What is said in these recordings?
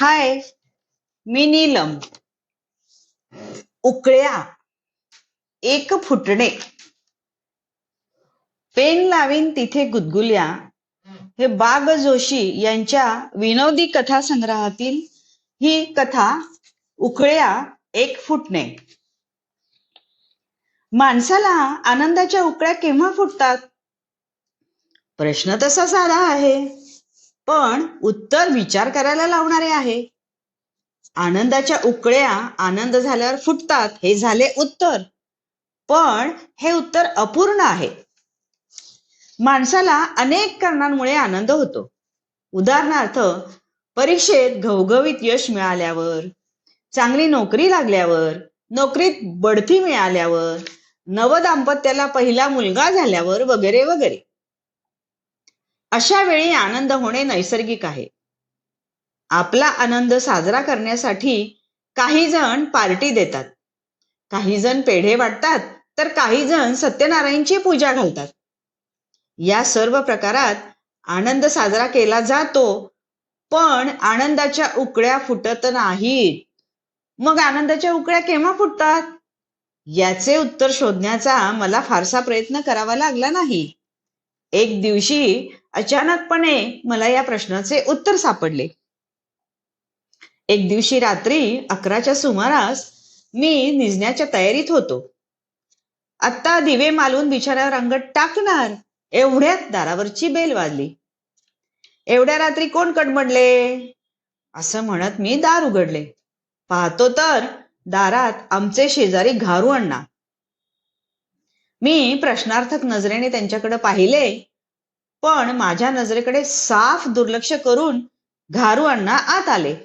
हाय मी नीलम. उकळ्या. एक फुटणे. पेन लावीन तिथे गुदगुल्या. हे बाग जोशी यांच्या विनोदी कथा संग्रहातील ही कथा उकळ्या एक फुटणे. माणसाला आनंदाच्या उकळ्या केव्हा फुटतात? प्रश्न तसा साधा आहे. पण उत्तर विचार करायला लावणारे आहे. आनंदाच्या उकळ्या आनंद झाल्यावर फुटतात हे झाले उत्तर. पण हे उत्तर अपूर्ण आहे. माणसाला अनेक कारणांमुळे आनंद होतो. उदाहरणार्थ परीक्षेत घवघवीत यश मिळाल्यावर चांगली नोकरी लागल्यावर नोकरीत बढती मिळाल्यावर नवदाम्पत्याला पहिला मुलगा झाल्यावर वगैरे वगैरे. अशा वेळी आनंद होणे नैसर्गिक आहे. आपला आनंद साजरा करण्यासाठी काही जण पार्टी देतात. काही जण पेढे वाटतात तर काही जण सत्यनारायणची पूजा घालतात. या सर्व प्रकारात आनंद साजरा केला जातो पण आनंदाच्या उकळ्या फुटत नाहीत. मग आनंदाच्या उकळ्या केव्हा फुटतात? याचे उत्तर शोधण्याचा मला फारसा प्रयत्न करावा लागला नाही. एक दिवशी अचानकपणे मला या प्रश्नाचे उत्तर सापडले. एक दिवशी रात्री अकराच्या सुमारास मी निजण्याच्या तयारीत होतो. आत्ता दिवे मालून बिछाण्यावर अंगठ टाकणार एवढ्यात दारावरची बेल वाजली. एवढ्या रात्री कोण कडमडले? असं म्हणत मी दार उघडले. पाहतो तर दारात आमचे शेजारी घारू अण्णा. मी प्रश्नार्थक नजरेने त्यांच्याकडे पाहिले पण माझ्या नजरेकडे साफ दुर्लक्ष करून घारू अण्णा आत आले.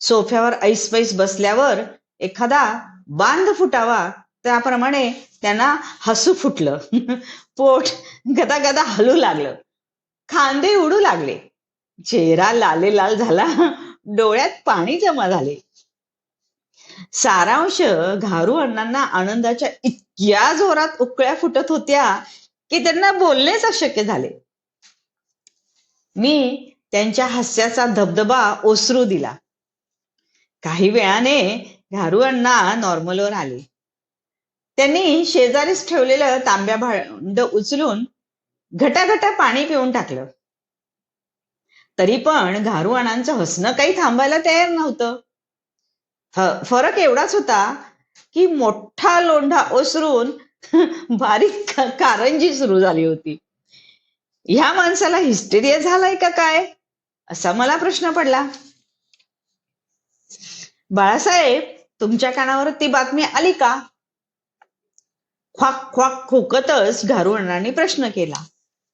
सोफ्यावर ऐसपैस बसल्यावर एखादा बांध फुटावा त्याप्रमाणे त्यांना हसू फुटलं. पोट गदा गदा हलू लागलं. खांदे उडू लागले. चेहरा लाले लाल झाला. डोळ्यात पाणी जमा झाले. सारांश घारू अण्णांना आनंदाच्या इतक्या जोरात उकळ्या फुटत होत्या की त्यांना बोलणेच अशक्य झाले. मी त्यांच्या हास्याचा धबधबा ओसरू दिला. काही वेळाने घारू अण्णा नॉर्मलवर आले. त्यांनी शेजारीच ठेवलेलं तांब्या भांड उचलून घटाघटा पाणी पिऊन टाकलं. तरी पण घारू अण्णांचं हसणं काही थांबायला तयार नव्हतं. फरक एवढाच होता की मोठा लोंढा ओसरून बारीक कारंजी सुरू झाली होती. ह्या माणसाला हिस्टेरिया झालाय का काय? असा मला प्रश्न पडला. बाळासाहेब तुमच्या कानावर ती बातमी आली का? ख्वाक ख्वाक खोकतच घारू प्रश्न केला.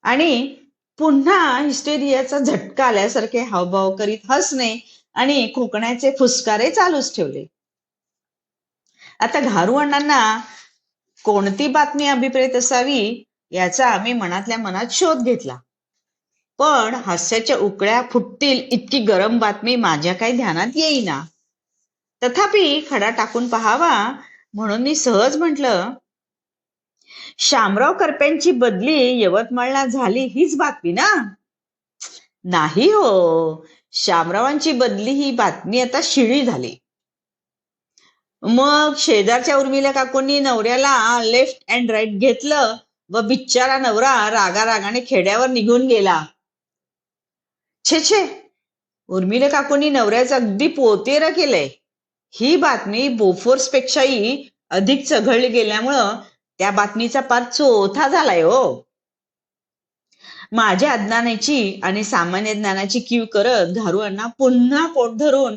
आणि पुन्हा हिस्टेरियाचा झटका आल्यासारखे हावभाव करीत हसणे आणि खोकण्याचे फुसकारे चालूच ठेवले. आता घारू अण्णांना कोणती बातमी अभिप्रेत असावी याचा आम्ही मनातल्या मनात शोध घेतला. पण हास्याच्या उकळ्या फुटतील इतकी गरम बातमी माझ्या काही ध्यानात येईना. तथापि खडा टाकून पहावा म्हणून मी सहज म्हंटल शामराव करप्यांची बदली यवतमाळला झाली हीच बातमी ना? नाही हो शामरावांची बदली ही बातमी आता शिळी झाली. मग शेजारच्या उर्मिला काकूंनी नवऱ्याला लेफ्ट अँड राईट घेतलं व बिच्चारा नवरा रागा रागाने खेड्यावर निघून गेला. छे छे. उर्मिला काकूंनी नवऱ्याचं अगदी पोतेर केलंय. ही बातमी बोफोर्स पेक्षाही अधिक चघळली गेल्यामुळं त्या बातमीचा पार चोथा झालाय हो. माझ्या अज्ञानाची आणि सामान्य ज्ञानाची कीव करत घारू पुन्हा पोट धरून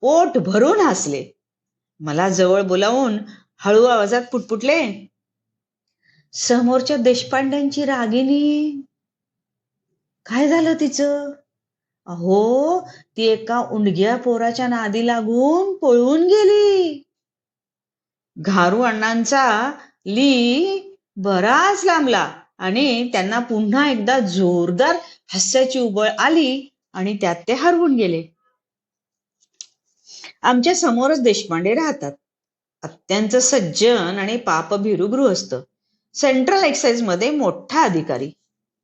पोट भरून हसले. मला जवळ बोलावून हळू आवाजात पुटपुटले. समोरच्या देशपांड्यांची रागिनी काय झालं तिचं? अहो ती एका उंडग्या पोराच्या नादी लागून पळून गेली. घारू अण्णांचा ली बराच लांबला आणि त्यांना पुन्हा एकदा जोरदार हास्याची उबळ आली आणि त्यात ते हरवून गेले. आमच्या समोरच देशपांडे राहतात. अत्यंत सज्जन आणि पापभिरू गृहस्थ सेंट्रल एक्साइजमध्ये मोठा अधिकारी.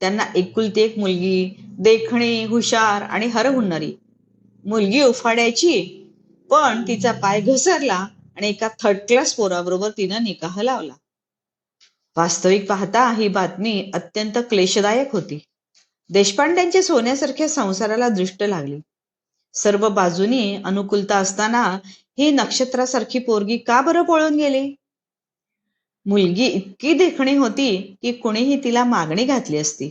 त्यांना एकुलती एक मुलगी देखणी हुशार आणि हरहुन्नरी. मुलगी उफाड्याची पण तिचा पाय घसरला आणि एका थर्ड क्लास पोराबरोबर तिनं निकाह लावला. वास्तविक पाहता ही बातमी अत्यंत क्लेशदायक होती. देशपांड्यांच्या सोन्यासारख्या संसाराला दृष्ट लागली. सर्व बाजूनी अनुकूलता असताना ही नक्षत्रासारखी पोरगी का बरं पळून गेली? मुलगी इतकी देखणी होती की कुणीही तिला मागणी घातली असती.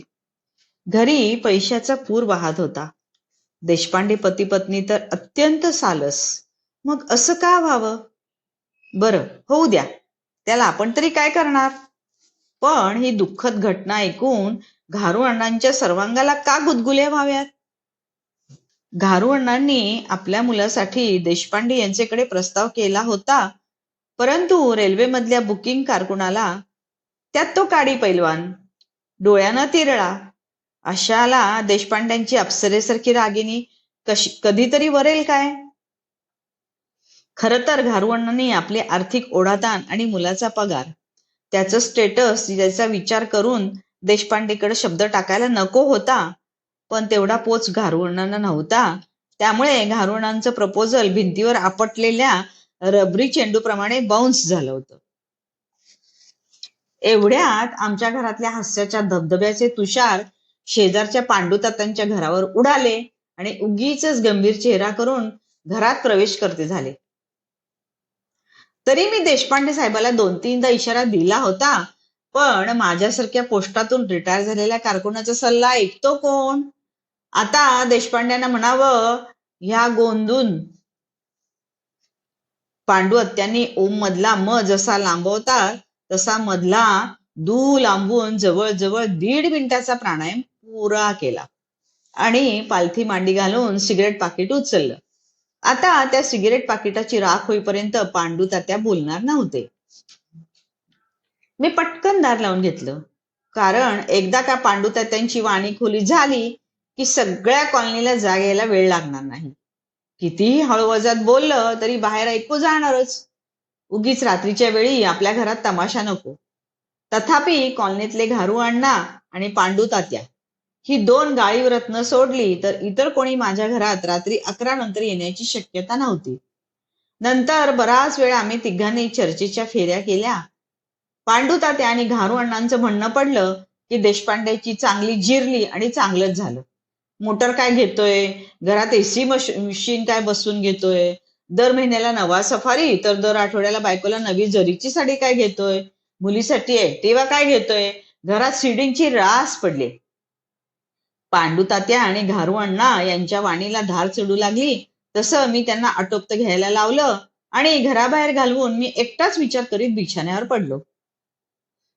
घरी पैशाचा पूर वाहत होता. देशपांडे पती पत्नी तर अत्यंत सालस. मग असं का व्हावं? बरं होऊ द्या. त्याला आपण तरी काय करणार? पण ही दुःखद घटना ऐकून घारू अण्णांच्या सर्वांगाला का गुदगुल्या व्हाव्यात? घारू अण्णांनी आपल्या मुलासाठी देशपांडे यांच्याकडे प्रस्ताव केला होता. परंतु रेल्वेमधल्या बुकिंग कारकुनाला त्यात तो काडी पैलवान. डोळ्यानं तिरळा. अशाला देशपांड्यांची अप्सरेसारखी रागिनी कशी कधीतरी वरेल काय? खर तर घारवणांनी आपले आर्थिक ओढाताण आणि मुलाचा पगार त्याचं स्टेटस याचा विचार करून देशपांडेकडे शब्द टाकायला नको होता. पण तेवढा पोच घारवणांना नव्हता. त्यामुळे घारवणांचं प्रपोजल भिंतीवर आपटलेल्या रबरी चेंडूप्रमाणे बाउन्स झालं होतं. एवढ्यात आमच्या घरातल्या हास्याच्या धबधब्याचे तुषार शेजारच्या पांडुतात्यांच्या घरावर उडाले आणि उगीच गंभीर चेहरा करून घरात प्रवेश करते झाले. तरी मी देशपांडे साहेबाला दोन तीनदा इशारा दिला होता पण माझ्यासारख्या पोस्टातून रिटायर झालेल्या कारकुनाचा सल्ला ऐकतो कोण? आता देशपांड्यांना म्हणावं ह्या गोंदून पांडू अत्यांनी ओम मधला म जसा लांबवतात तसा मधला दू लांबून जवळजवळ दीड मिनिटाचा प्राणायाम पुरा केला. आणि पालथी मांडी घालून सिगरेट पाकिट उचललं. आता त्या सिगरेट पाकिटाची राख होईपर्यंत पांडू तात्या बोलणार नव्हते. मी पटकन दार लावून घेतलं. कारण एकदा का पांडू तात्यांची वाणी खोली झाली की सगळ्या कॉलनीला जाग यायला वेळ लागणार नाही. कितीही हळूवाजात बोललं तरी बाहेर ऐकू जाणारच. उगीच रात्रीच्या वेळी आपल्या घरात तमाशा नको. तथापि कॉलनीतले घारू अण्णा आणि पांडू तात्या ही दोन गाळीव रत्न सोडली तर इतर कोणी माझ्या घरात रात्री अकरा नंतर येण्याची शक्यता नव्हती. नंतर बराच वेळ आम्ही तिघांनी चर्चेच्या फेऱ्या केल्या. पांडू तात्या आणि घारू अण्णांचं म्हणणं पडलं की देशपांड्याची चांगली जिरली आणि चांगलंच झालं. मोटर काय घेतोय? घरात एसी मशीन काय बसून घेतोय? दर महिन्याला नवा सफारी तर दर आठवड्याला बायकोला नवी जरीची साडी काय घेतोय? मुलीसाठी ऍक्टिवा काय घेतोय? घरात सिडिंगची रास पडली. पांडू तात्या आणि घारू अण्णा यांच्या वाणीला धार चढू लागली. तसं मी त्यांना आटोपत घ्यायला लावलं आणि घराबाहेर घालवून मी एकटाच विचार करीत बिछाण्यावर पडलो.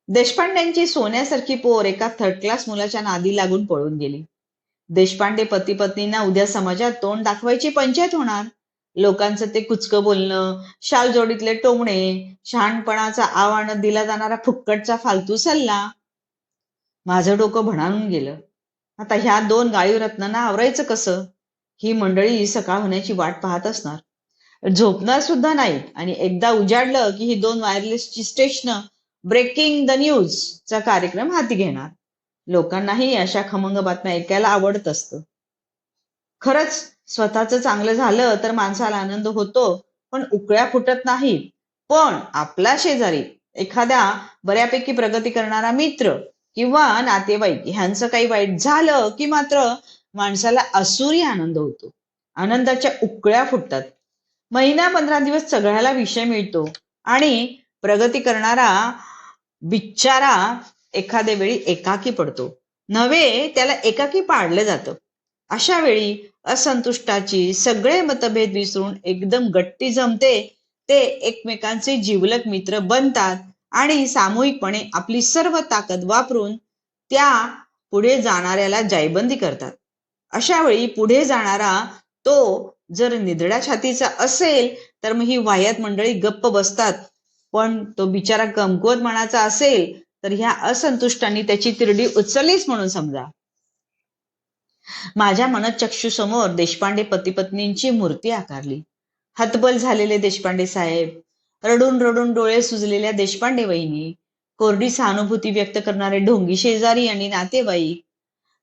देशपांड्यांची सोन्यासारखी पोर एका थर्ड क्लास मुलाच्या नादी लागून पळून गेली. देशपांडे पती पत्नींना उद्या समाजात तोंड दाखवायची पंचायत होणार. लोकांचं ते कुचकं बोलणं शाल जोडीतले टोमणे शहाणपणाचा आव्हान दिला जाणारा फुक्कटचा फालतू सल्ला. माझं डोकं भणानून गेलं. आता ह्या दोन गाळीव रत्नांना आवरायचं कसं? ही मंडळी सकाळ होण्याची वाट पाहत असणार. झोपणार सुद्धा नाहीत आणि एकदा उजाडलं की ही दोन वायरलेसची स्टेशन ब्रेकिंग द न्यूज चा कार्यक्रम हाती घेणार. लोकांनाही अशा खमंग बातम्या ऐकायला आवडत असतं. खरंच स्वतःच चांगलं झालं तर माणसाला आनंद होतो पण उकळ्या फुटत नाहीत पण आपला शेजारी एखाद्या बऱ्यापैकी प्रगती करणारा मित्र किंवा नातेवाईक ह्यांचं काही वाईट झालं की मात्र माणसाला असुरी आनंद होतो. आनंदाच्या उकळ्या फुटतात. महिना पंधरा दिवस सगळ्याला विषय मिळतो आणि प्रगती करणारा बिचारा एखाद्या वेळी एकाकी पडतो. नव्हे त्याला एकाकी पाडलं जातं. अशा वेळी असंतुष्टाची सगळे मतभेद विसरून एकदम गट्टी जमते ते एकमेकांचे जिवलक मित्र बनतात आणि सामूहिकपणे आपली सर्व ताकद वापरून त्या पुढे जाणाऱ्याला जायबंदी करतात. अशा वेळी पुढे जाणारा तो जर निधड्या छातीचा असेल तर मग ही वाह्यात मंडळी गप्प बसतात. पण तो बिचारा कमकुवत मनाचा असेल तर ह्या असंतुष्टांनी त्याची तिरडी उचललीच म्हणून समजा. माझ्या मनात समोर देशपांडे पती पत्नींची मूर्ती आकारली. हतबल झालेले देशपांडे साहेब रडून रडून डोळे सुजलेल्या देशपांडे वहिनी कोरडी सहानुभूती व्यक्त करणारे ढोंगी शेजारी आणि नातेवाईक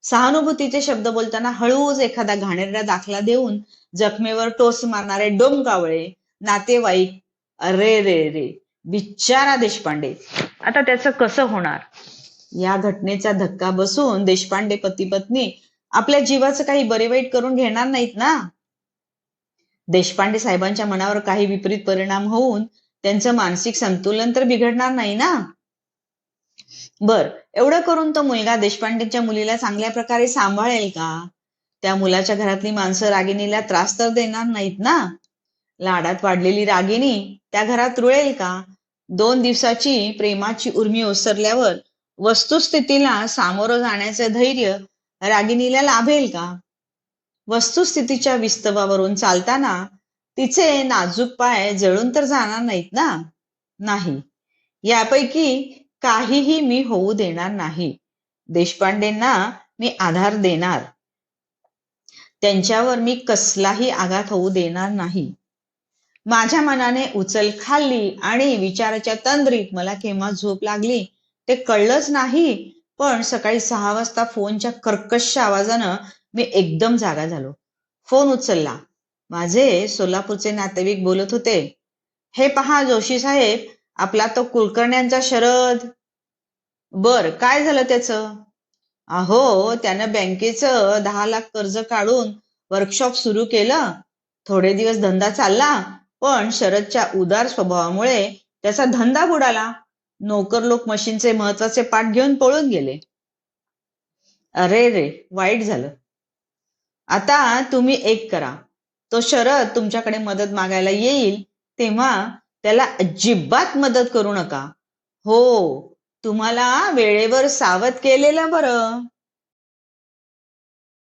सहानुभूतीचे शब्द बोलताना हळूच एखादा घाणेरडा दाखला देऊन जखमेवर टोस मारणारे डोमकावळे नातेवाईक अरे रे रे बिचारा देशपांडे. आता त्याचं कसं होणार? या घटनेचा धक्का बसून देशपांडे पती पत्नी आपल्या जीवाचं काही बरे वाईट करून घेणार नाहीत ना? देशपांडे साहेबांच्या मनावर काही विपरीत परिणाम होऊन त्यांचं मानसिक संतुलन तर बिघडणार नाही ना? बर एवढं करून तो मुलगा देशपांडेच्या मुलीला चांगल्या प्रकारे सांभाळेल का? त्या मुलाच्या घरातली माणसं रागिणीला त्रास तर देणार नाहीत ना? लाडात वाढलेली रागिणी त्या घरात रुळेल का? दोन दिवसाची प्रेमाची उर्मी ओसरल्यावर वस्तुस्थितीला सामोरं जाण्याचे धैर्य रागिणीला लाभेल का? वस्तुस्थितीच्या विस्तवावरून चालताना तिचे नाजूक पाय जळून तर जाणार नाहीत ना? नाही. यापैकी काहीही मी होऊ देणार नाही. देशपांडेंना मी आधार देणार. त्यांच्यावर मी कसलाही आघात होऊ देणार नाही. माझ्या मनाने उचल खाल्ली आणि विचाराच्या तंद्रीत मला केव्हा झोप लागली ते कळलंच नाही. पण सकाळी सहा वाजता फोनच्या कर्कश आवाजानं मी एकदम जागा झालो. फोन उचलला. माझे सोलापूरचे नातेवाईक बोलत होते हे पहा जोशी साहेब आपला तो कुलकर्ण्यांचा शरद. बर काय झालं त्याचं? अहो त्यानं बँकेचं दहा लाख कर्ज काढून वर्कशॉप सुरू केलं. थोडे दिवस धंदा चालला. पण शरदच्या उदार स्वभावामुळे त्याचा धंदा बुडाला. नोकर लोक मशीनचे महत्त्वाचे पाठ घेऊन पळून गेले. अरे रे वाईट झालं. आता तुम्ही एक करा. तो शरद तुमच्याकडे मदत मागायला येईल तेव्हा त्याला अजिबात मदत करू नका. हो तुम्हाला वेळेवर सावध केलेलं बरं.